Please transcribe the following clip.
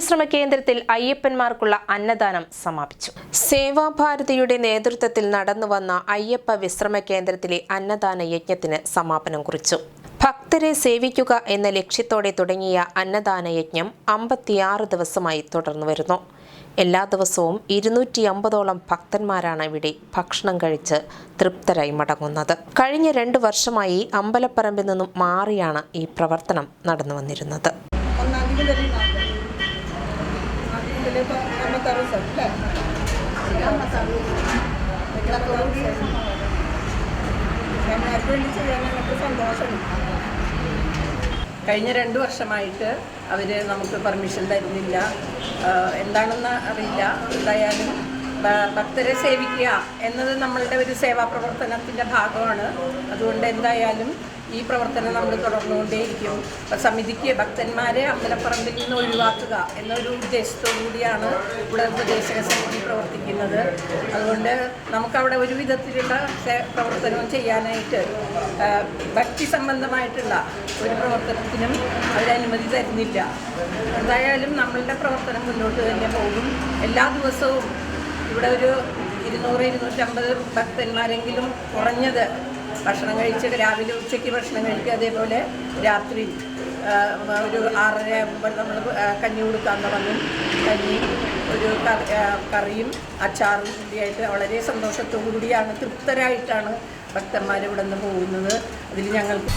വിശ്രമ കേന്ദ്രത്തിൽ അയ്യപ്പന്മാർക്കുള്ള അന്നദാനം സമാപിച്ചു. സേവാഭാരതിയുടെ നേതൃത്വത്തിൽ നടന്നുവന്ന അയ്യപ്പ വിശ്രമ കേന്ദ്രത്തിലെ അന്നദാന യജ്ഞത്തിന് സമാപനം കുറിച്ചു. ഭക്തരെ സേവിക്കുക എന്ന ലക്ഷ്യത്തോടെ തുടങ്ങിയ അന്നദാന യജ്ഞം അമ്പത്തിയാറ് ദിവസമായി തുടർന്നു വരുന്നു. എല്ലാ ദിവസവും ഇരുന്നൂറ്റി അമ്പതോളം ഭക്തന്മാരാണ് ഇവിടെ ഭക്ഷണം കഴിച്ച് തൃപ്തരായി മടങ്ങുന്നത്. കഴിഞ്ഞ രണ്ട് വർഷമായി അമ്പലപ്പറമ്പിൽ നിന്നും മാറിയാണ് ഈ പ്രവർത്തനം നടന്നു വന്നിരുന്നത് ചെയ്യാൻ സന്തോഷമുണ്ട് കഴിഞ്ഞ രണ്ട് വർഷമായിട്ട് അവർ നമുക്ക് പെർമിഷൻ തരുന്നില്ല. എന്താണെന്ന് അറിയില്ല. എന്തായാലും ഭക്തരെ സേവിക്കുക എന്നത് നമ്മളുടെ ഒരു സേവാ പ്രവർത്തനത്തിന്റെ ഭാഗമാണ്. അതുകൊണ്ട് എന്തായാലും ഈ പ്രവർത്തനം നമ്മൾ തുടർന്നുകൊണ്ടേയിരിക്കും. സമിതിക്ക് ഭക്തന്മാരെ അമ്പലപ്പറമ്പിൽ നിന്ന് ഒഴിവാക്കുക എന്നൊരു കൂടിയാണ് ഇവിടെ ഉപദേശക സമിതി പ്രവർത്തിക്കുന്നത്. അതുകൊണ്ട് നമുക്കവിടെ ഒരു വിധത്തിലുള്ള പ്രവർത്തനവും ചെയ്യാനായിട്ട് ഭക്തി സംബന്ധമായിട്ടുള്ള ഒരു പ്രവർത്തനത്തിനും അവരനുമതി തരുന്നില്ല. എന്തായാലും നമ്മളുടെ പ്രവർത്തനം മുന്നോട്ട് തന്നെ പോകും. എല്ലാ ദിവസവും ഇവിടെ ഒരു ഇരുന്നൂറ് ഇരുന്നൂറ്റമ്പത് ഭക്തന്മാരെങ്കിലും കുറഞ്ഞത് ഭക്ഷണം കഴിച്ച് രാവിലെ ഉച്ചയ്ക്ക് ഭക്ഷണം കഴിക്കുക അതേപോലെ രാത്രി ഒരു ആറര നമ്മൾ കഞ്ഞി കൊടുക്കാൻ തുടങ്ങും. കഞ്ഞി ഒരു കറിയും അച്ചാറും കൂടിയായിട്ട് വളരെ സന്തോഷത്തോടു കൂടിയാണ് തൃപ്തരായിട്ടാണ് ഭക്തന്മാർ ഇവിടെ നിന്ന് പോകുന്നത്. അതിൽ ഞങ്ങൾക്ക്